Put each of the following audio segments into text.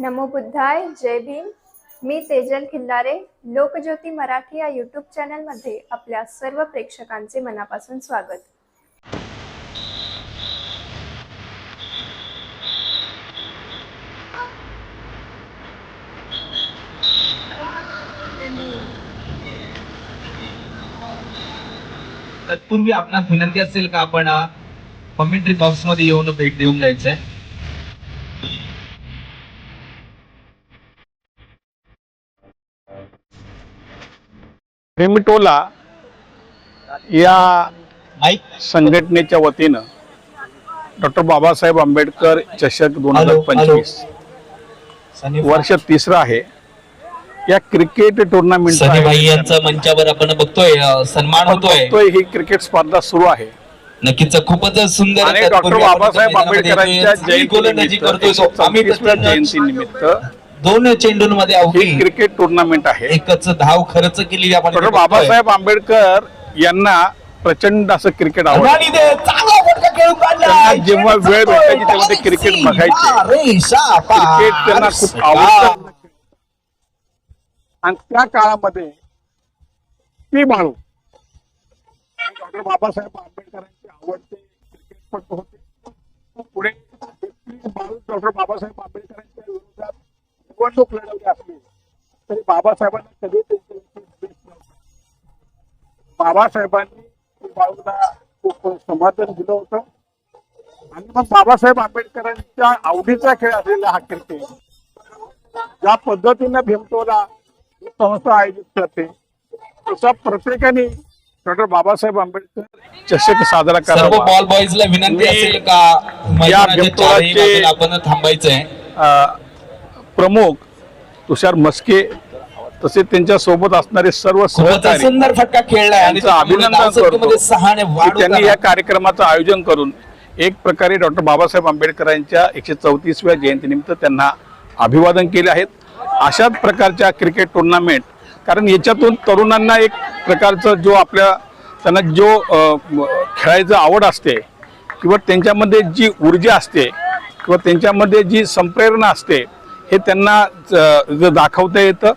नमो बुद्धाय जय भीम. मी तेजल खिल्लारे लोकज्योती मराठी या यूट्यूब चॅनलमध्ये आपल्या सर्व प्रेक्षकांचे मनापासून स्वागत. तत्पूर्वी आपणास विनंती असेल का आपण कमेंट्री बॉक्समध्ये येऊन भेट देऊन जायचंय फेमिटोला या संघटनेच्या वतीनं डॉक्टर बाबासाहेब आंबेडकर चषक दोन हजार पंचवीस वर्ष तिसरं आहे. या क्रिकेट टुर्नामेंट यांचा मंचावर आपण बघतोय सन्मान होतोय. ही क्रिकेट स्पर्धा सुरू आहे. नक्कीच खूपच सुंदर आणि डॉक्टर बाबासाहेब आंबेडकरांच्या जयंती निमित्त दोन चेंडूंमध्ये ही अवघी क्रिकेट टुर्नामेंट आहे एकच धाव खर्च केलेली आपण डॉक्टर इथे बघतोय. बाबासाहेब आंबेडकर यांना प्रचंड असं क्रिकेट आवडतं आणि ते चांगला फटका खेळून काढला. त्यांना जेव्हा वेळ भेटायची तेव्हा ते. क्रिकेट बघायचे. अरे शाबास. क्रिकेट त्यांना खूप आवडतं आणि त्या काळामध्ये पी बाळू डॉक्टर बाबासाहेब आंबेडकरांचे आवडते क्रिकेटपटू होते पुढे बाळू डॉक्टर बाबासाहेब बाबासाहेबांना कधी बाबासाहेबांनी बाळूला खूप समाधान दिलं होतं. आणि मग बाबासाहेब आंबेडकरांच्या आवडीचा खेळ असलेला हा क्रिकेट ज्या पद्धतीनं भीमटोला ही संस्था आयोजित करते तसा प्रत्येकाने डॉक्टर बाबासाहेब आंबेडकर चषक साजरा सर्व करावा. बॉल बॉईजला विनंती मी असेल का? मैदानाच्या बाजूला आपण थांबायचंय. अ, प्रमुख तुषार मस्के तसेच त्यांच्यासोबत असणारे सर्व सहकारी सुंदर फटका आणि अभिनंदन करतो त्यांनी या कार्यक्रमाचं आयोजन करून एक प्रकारे डॉक्टर बाबासाहेब आंबेडकरांच्या एकशे चौतीसव्या जयंतीनिमित्त त्यांना अभिवादन केले आहेत. अशाच प्रकारच्या क्रिकेट टुर्नामेंट कारण याच्यातून तरुणांना एक प्रकारचं जो आपल्या त्यांना जो खेळायचं आवड असते किंवा त्यांच्यामध्ये जी ऊर्जा असते किंवा त्यांच्यामध्ये जी संप्रेरणा असते हे त्यांना दाखवता येतं.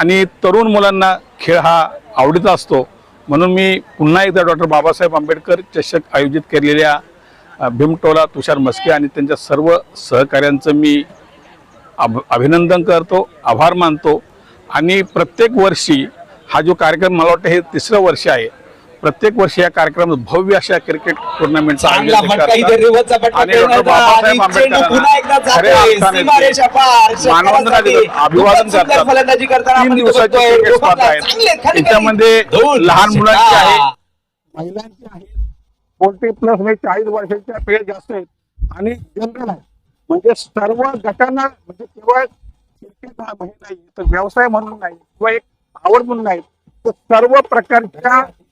आणि तरुण मुलांना खेळ हा आवडीचा असतो. म्हणून मी पुन्हा एकदा डॉक्टर बाबासाहेब आंबेडकर चषक आयोजित केलेल्या भीमटोला तुषार मस्के आणि त्यांच्या सर्व सहकाऱ्यांचं मी अभ अभिनंदन करतो आभार मानतो. आणि प्रत्येक वर्षी हा जो कार्यक्रम मला वाटतं हे तिसरं वर्ष आहे. प्रत्येक वर्षी या कार्यक्रमात भव्य अशा क्रिकेट टुर्नामेंटचं मानवंदना अभिवादन करतात. तीन. क्रिकेट स्पर्धा आहे. त्याच्यामध्ये लहान मुलांची आहे. महिलांची आहेत फोर्टी प्लस म्हणजे चाळीस वर्षाच्या पेड जास्त आहेत. आणि जनरल आहे. म्हणजे सर्व गटांना म्हणजे केवळ क्रिकेट हा हे नाही तर व्यवसाय म्हणून नाही किंवा एक आवड म्हणून नाही. तर सर्व प्रकारच्या